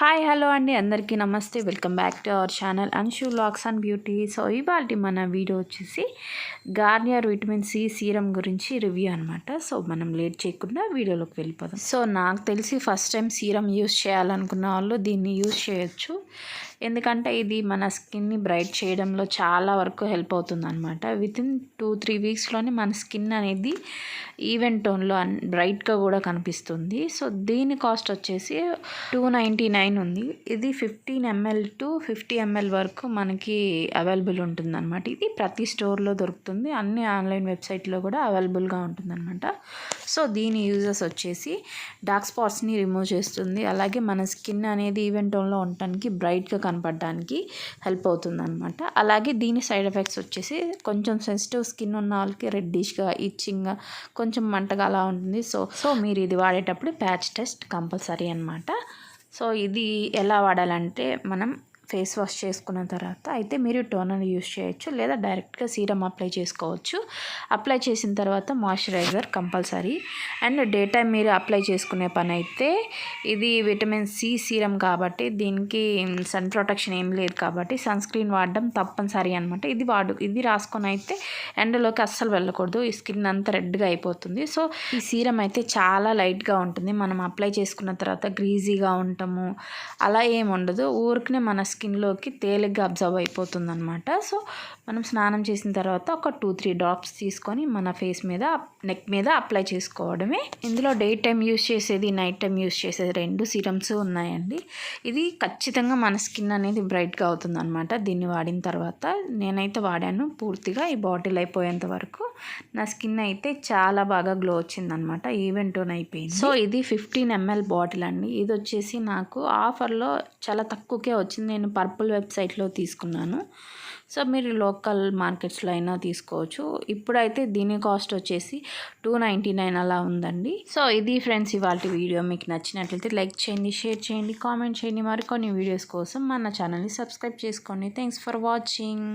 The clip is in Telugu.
హాయ్ హలో అండి. అందరికీ నమస్తే. Welcome back to our channel Anshu looks and beauty. So ఇవాళ మన వీడియో వచ్చేసి గార్నియర్ విటమిన్ సి సీరం గురించి రివ్యూ అనమాట సో మనం లేట్ చేయకుండా వీడియోలోకి వెళ్ళిపోదాం. సో నాకు తెలిసి ఫస్ట్ టైం సీరం యూస్ చేయాలనుకున్న వాళ్ళు దీన్ని యూస్ చేయొచ్చు. ఎందుకంటే ఇది మన స్కిన్ని బ్రైట్ చేయడంలో చాలా వరకు హెల్ప్ అవుతుంది అనమాట వితిన్ టూ త్రీ వీక్స్లోనే మన స్కిన్ అనేది ఈవెన్ టోన్లో అన్ బ్రైట్గా కూడా కనిపిస్తుంది. సో దీని కాస్ట్ వచ్చేసి టూ నైంటీ నైన్ ఉంది. ఇది fifteen ML to fifty ML వరకు మనకి అవైలబుల్ ఉంటుంది అనమాట ఇది ప్రతి స్టోర్లో దొరుకుతుంది. అన్ని ఆన్లైన్ వెబ్సైట్లో కూడా అవైలబుల్గా ఉంటుంది అనమాట సో దీని యూజెస్ వచ్చేసి డార్క్ స్పాట్స్ని రిమూవ్ చేస్తుంది. అలాగే మన స్కిన్ అనేది ఈవెన్ టోన్లో ఉండటానికి బ్రైట్గా కనపడడానికి హెల్ప్ అవుతుంది అనమాట అలాగే దీని సైడ్ ఎఫెక్ట్స్ వచ్చేసి కొంచెం సెన్సిటివ్ స్కిన్ ఉన్న వాళ్ళకి రెడ్డిష్గా ఇచ్చింగ్గా కొంచెం మంటగా అలా ఉంటుంది. సో సో మీరు ఇది వాడేటప్పుడు ప్యాచ్ టెస్ట్ కంపల్సరీ అనమాట సో ఇది ఎలా వాడాలంటే మనం ఫేస్ వాష్ చేసుకున్న తర్వాత అయితే మీరు టోనర్ యూస్ చేయొచ్చు లేదా డైరెక్ట్గా సీరం అప్లై చేసుకోవచ్చు. అప్లై చేసిన తర్వాత moisturiser compulsory. And day time మీరు అప్లై చేసుకునే పని అయితే ఇది విటమిన్ సి సీరం కాబట్టి దీనికి సన్ ప్రొటెక్షన్ ఏం లేదు కాబట్టి సన్ స్క్రీన్ వాడడం తప్పనిసరి అనమాట ఇది వాడు ఇది రాసుకొని అయితే ఎండలోకి అస్సలు వెళ్ళకూడదు. ఈ స్కిన్ అంతా రెడ్గా అయిపోతుంది. సో ఈ సీరం అయితే చాలా లైట్గా ఉంటుంది. మనం అప్లై చేసుకున్న తర్వాత గ్రీజీగా ఉంటాము అలా ఏమి ఉండదు. ఊరికనే మన స్కిన్లోకి తేలిగ్గా అబ్జర్వ్ అయిపోతుంది అనమాట సో మనం స్నానం చేసిన తర్వాత ఒక టూ త్రీ డ్రాప్స్ తీసుకొని మన ఫేస్ మీద నెక్ మీద అప్లై చేసుకోవడమే. ఇందులో డే టైం యూస్ చేసేది నైట్ టైం యూస్ చేసేది రెండు సీరమ్స్ ఉన్నాయండి. ఇది ఖచ్చితంగా మన స్కిన్ అనేది బ్రైట్గా అవుతుంది అనమాట దీన్ని వాడిన తర్వాత నేనైతే వాడాను పూర్తిగా ఈ బాటిల్ అయిపోయేంత వరకు. నా స్కిన్ అయితే చాలా బాగా గ్లో వచ్చిందనమాట ఈవెన్ టోన్ అయిపోయింది. సో ఇది ఫిఫ్టీన్ ఎంఎల్ బాటిల్ అండి. ఇది వచ్చేసి నాకు ఆఫర్లో చాలా తక్కువకే వచ్చింది. నేను నేను పర్పుల్ వెబ్సైట్లో తీసుకున్నాను. సో మీరు లోకల్ మార్కెట్స్లో అయినా తీసుకోవచ్చు. ఇప్పుడైతే దీని కాస్ట్ వచ్చేసి టూ నైంటీ నైన్ అలా ఉందండి. సో ఇది ఫ్రెండ్స్ ఇవాళ వీడియో మీకు నచ్చినట్లయితే లైక్ చేయండి షేర్ చేయండి కామెంట్ చేయండి. మరికొన్ని వీడియోస్ కోసం మన ఛానల్ని సబ్స్క్రైబ్ చేసుకోండి. Thanks for watching.